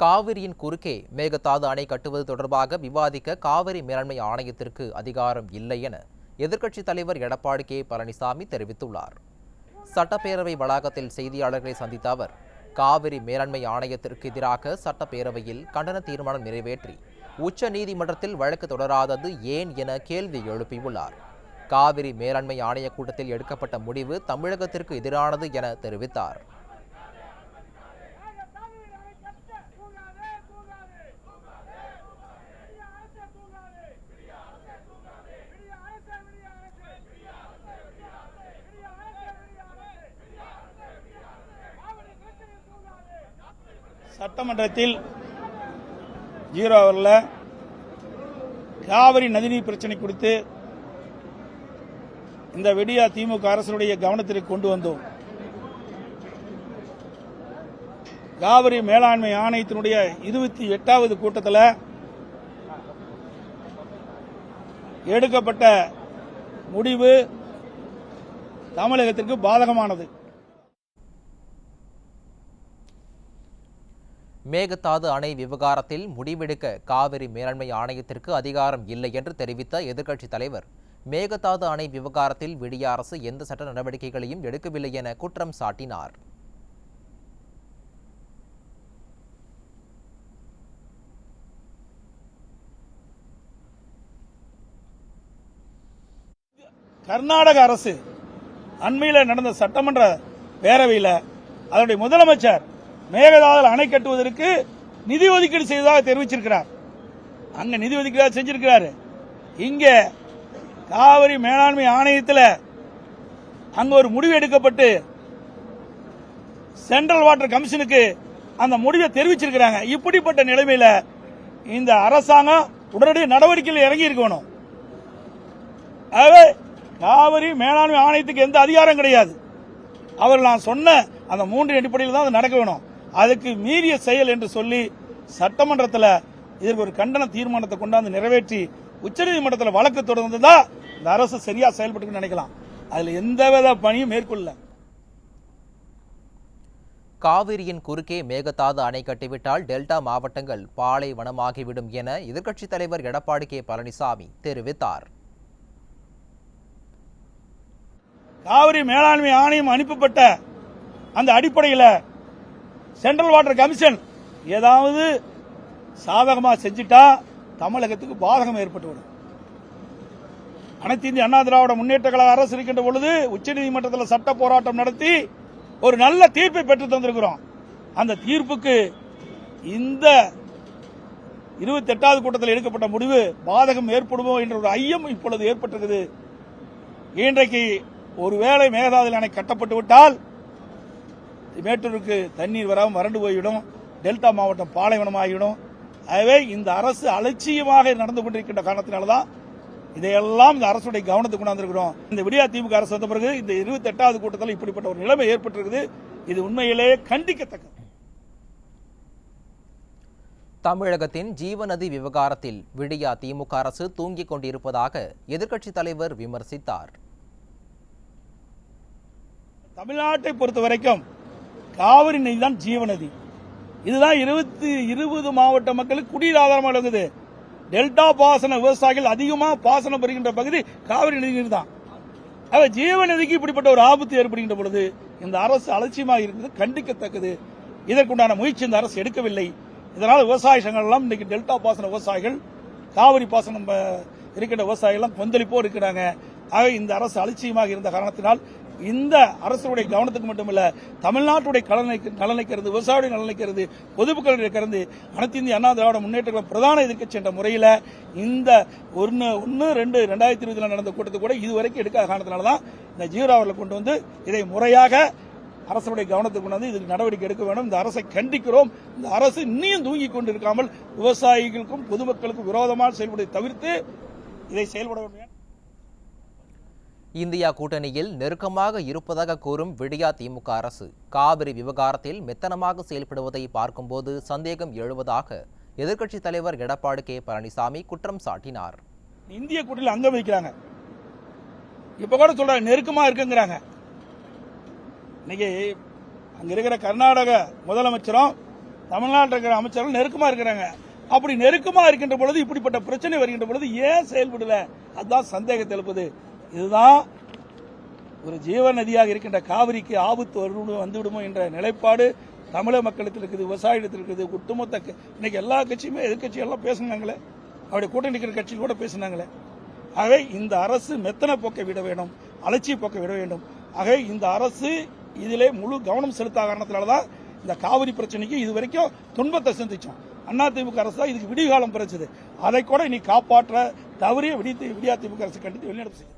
காவிரியின் குறுக்கே மேகதாது அணை கட்டுவது தொடர்பாக விவாதிக்க காவிரி மேலாண்மை ஆணையத்திற்கு அதிகாரம் இல்லை என எதிர்க்கட்சித் தலைவர் எடப்பாடி கே பழனிசாமி தெரிவித்துள்ளார். சட்டப்பேரவை வளாகத்தில் செய்தியாளர்களை சந்தித்த அவர் காவிரி மேலாண்மை ஆணையத்திற்கு எதிராக சட்டப்பேரவையில் கண்டன தீர்மானம் நிறைவேற்றி உச்ச நீதிமன்றத்தில் வழக்கு தொடராதது ஏன் என கேள்வி எழுப்பியுள்ளார். காவிரி மேலாண்மை ஆணைய கூட்டத்தில் எடுக்கப்பட்ட முடிவு தமிழகத்திற்கு எதிரானது என தெரிவித்தார். சட்டமன்றத்தில் ஜீரோ அவரில் காவிரி நதிநீர் பிரச்சனை குறித்து இந்த வெடியா திமுக அரசுடைய கவனத்திற்கு கொண்டு வந்தோம். காவிரி மேலாண்மை ஆணையத்தினுடைய இருபத்தி எட்டாவது கூட்டத்தில் எடுக்கப்பட்ட முடிவு தமிழகத்திற்கு பாதகமானது. மேகதாது அணை விவகாரத்தில் முடிவெடுக்க காவிரி மேலாண்மை ஆணையத்திற்கு அதிகாரம் இல்லை என்று தெரிவித்த எதிர்க்கட்சித் தலைவர். மேகதாது அணை விவகாரத்தில் விடிய அரசு எந்த சட்ட நடவடிக்கைகளையும் எடுக்கவில்லை என குற்றம் சாட்டினார். கர்நாடக அரசு அண்மையில் நடந்த சட்டமன்ற பேரவையில் அதனுடைய முதலமைச்சர் மேகதாதல் அணை கட்டுவதற்கு நிதி ஒதுக்கீடு செய்ததாக தெரிவிச்சிருக்கிறார். அங்க நிதி ஒதுக்கீடு செஞ்சிருக்கிறாரு? இங்க காவிரி மேலாண்மை ஆணையத்தில் அங்க ஒரு முடிவு எடுக்கப்பட்டு சென்ட்ரல் வாட்டர் கமிஷனுக்கு அந்த முடிவை தெரிவிச்சிருக்கிறாங்க. இப்படிப்பட்ட நிலைமையில இந்த அரசாங்கம் உடனடி நடவடிக்கையில் இறங்கி இருக்கணும். ஆகவே காவிரி மேலாண்மை ஆணையத்துக்கு எந்த அதிகாரம் கிடையாது. அவர் நான் சொன்ன அந்த மூன்று அடிப்படையில் தான் அது நடக்க வேணும். அதுக்கு மீறிய செயல் என்று சொல்லி சட்டமன்றத்தில் இதற்கு ஒரு கண்டன தீர்மானத்தை கொண்டாந்து நிறைவேற்றி உச்சநீதிமன்றத்தில் வழக்கு தொடர்ந்ததா இந்த அரசு சரியா செயல்பட்டு நினைக்கலாம். அதுல எந்தவித பணியும் மேற்கொள்ள காவிரியின் குறுக்கே மேகதாது அணை கட்டிவிட்டால் டெல்டா மாவட்டங்கள் பாலைவனமாகிவிடும் என எதிர்க்கட்சித் தலைவர் எடப்பாடி கே பழனிசாமி தெரிவித்தார். காவிரி மேலாண்மை ஆணையம் அனுப்பப்பட்ட அந்த அடிப்படையில் சென்ட்ரல் வாட்டர் கமிஷன் ஏதாவது சாதகமா செஞ்சிட்டா தமிழகத்துக்கு பாதகம் ஏற்பட்டுவிடும். அனைத்து இந்திய அண்ணா திராவிட முன்னேற்ற கழக அரசு இருக்கின்ற பொழுது உச்சநீதிமன்றத்தில் சட்ட போராட்டம் நடத்தி ஒரு நல்ல தீர்ப்பை பெற்று தந்திருக்கிறோம். அந்த தீர்ப்புக்கு இந்த இருபத்தி எட்டாவது கூட்டத்தில் எடுக்கப்பட்ட முடிவு பாதகம் ஏற்படுமோ என்ற ஒரு ஐயம் இப்பொழுது ஏற்பட்டிருக்குது. இன்றைக்கு ஒருவேளை மேகதாது அணை கட்டப்பட்டு விட்டால் மேட்டூருக்கு தண்ணீர் வராமல் வறண்டு போய்விடும். டெல்டா மாவட்டம் பாலைவனமாகிவிடும். ஆகவே இந்த அரசு அலட்சியமாக நடந்து கொண்டிருக்கின்ற காரணத்தினால்தான் இதையெல்லாம் இந்த அரசுடைய கவனத்துக்கு கொண்டாந்துருக்கிறோம். இந்த விடியா திமுக அரசு வந்த பிறகு இந்த இருபத்தி எட்டாவது கூட்டத்தில் இப்படிப்பட்ட ஒரு நிலைமை ஏற்பட்டிருக்குது. இது உண்மையிலேயே கண்டிக்கத்தக்கது. தமிழகத்தின் ஜீவநதி விவகாரத்தில் விடியா திமுக அரசு தூங்கிக் கொண்டிருப்பதாக எதிர்க்கட்சித் தலைவர் விமர்சித்தார். தமிழ்நாட்டை பொறுத்த வரைக்கும் காவிரி நதி தான் ஜீவநதி. இதுதான் இருபத்தி இருபது மாவட்ட மக்களுக்கு குடிநீர் ஆதாரமாக இருக்குது டெல்டா பாசன விவசாயிகள் அதிகமாக பாசனம் பெறுகின்ற பகுதி காவிரி நதி தான். ஆக ஜீவநதிக்கு இப்படிப்பட்ட ஒரு ஆபத்து ஏற்படுகின்ற பொழுது இந்த அரசு அலட்சியமாக இருக்கிறது கண்டிக்கத்தக்கது. இதற்குண்டான முயற்சி இந்த அரசு எடுக்கவில்லை. இதனால் விவசாய சங்கங்கள்லாம் இன்னைக்கு டெல்டா பாசன விவசாயிகள் காவிரி பாசனம் இருக்கின்ற விவசாயிகள்லாம் கொந்தளிப்போ இருக்கிறாங்க. ஆக இந்த அரசு அலட்சியமாக இருந்த காரணத்தினால் இந்த அரசுடைய கவனத்துக்கு மட்டுமல்ல தமிழ்நாட்டுடைய நலனை நலனை கருது விவசாயியுடைய நலனை பொதுமக்களுடைய கருது அனைத்து இந்திய அண்ணா திராவிட முன்னேற்ற பிரதான எதிர்க்கட்சி என்ற முறையில் இந்த ஒன்று ஒன்று ரெண்டு ரெண்டாயிரத்தி இருபதில் நடந்த கூட்டத்தை கூட இதுவரைக்கும் எடுக்காத காரணத்தினால தான் இந்த ஜீரோவில் கொண்டு வந்து இதை முறையாக அரசுடைய கவனத்துக்கு கொண்டு வந்து இதுக்கு நடவடிக்கை எடுக்க வேண்டும். இந்த அரசை கண்டிக்கிறோம். இந்த அரசு இன்னும் தூங்கிக் கொண்டிருக்காமல் விவசாயிகளுக்கும் பொதுமக்களுக்கும் விரோதமாக செயல்படுவதை தவிர்த்து இதை செயல்பட வேண்டும். இந்தியா கூட்டணியில் நெருக்கமாக இருப்பதாக கூறும் விடியா திமுக அரசு. காவிரி விவகாரத்தில் மெத்தனமாக செயல்படுவதை பார்க்கும்போது சந்தேகம் எழுவதாக எதிர்க்கட்சித் தலைவர் எடப்பாடி கே. பழனிசாமி குற்றம் சாட்டினார். இந்திய கூட்டணியில் அங்கம் வைக்கிறாங்க. இப்ப கூட சொல்றாங்க நெருக்கமா இருக்குங்கிறாங்க. இன்னைக்கு அங்க இருக்கிற கர்நாடக முதலமைச்சரும் தமிழ்நாட்டில் இருக்கிற அமைச்சரும் நெருக்கமா இருக்கிறாங்க. அப்படி நெருக்கமா இருக்கின்ற பொழுது இப்படிப்பட்ட பிரச்சனை வருகின்ற பொழுது ஏன் செயல்படல? அதுதான் சந்தேகத்தை எழுப்புது. இதுதான் ஒரு ஜீவ நதியாக இருக்கின்ற காவிரிக்கு ஆபத்து வருடம் வந்துவிடுமோ என்ற நிலைப்பாடு தமிழக மக்களிடத்தில் இருக்குது விவசாயத்தில் இருக்குது. ஒட்டுமொத்த இன்னைக்கு எல்லா கட்சியுமே எதிர்கட்சி எல்லாம் பேசுனாங்களே. அவருடைய கூட்டணி இருக்கிற கட்சி கூட பேசினாங்களே. ஆகவே இந்த அரசு மெத்தனை போக்கை விட வேண்டும் அலட்சிய போக்கை விட வேண்டும். ஆகவே இந்த அரசு இதிலே முழு கவனம் செலுத்த காரணத்தினால தான் இந்த காவிரி பிரச்சனைக்கு இது வரைக்கும் துன்பத்தை சந்திச்சோம். அதிமுக அரசு தான் இதுக்கு விடிகாலம் பிறச்சது. அதை கூட இனி காப்பாற்ற தவறிய விடி விடியா திமுக அரசு கண்டித்து வெளிநடப்பு செய்யும்.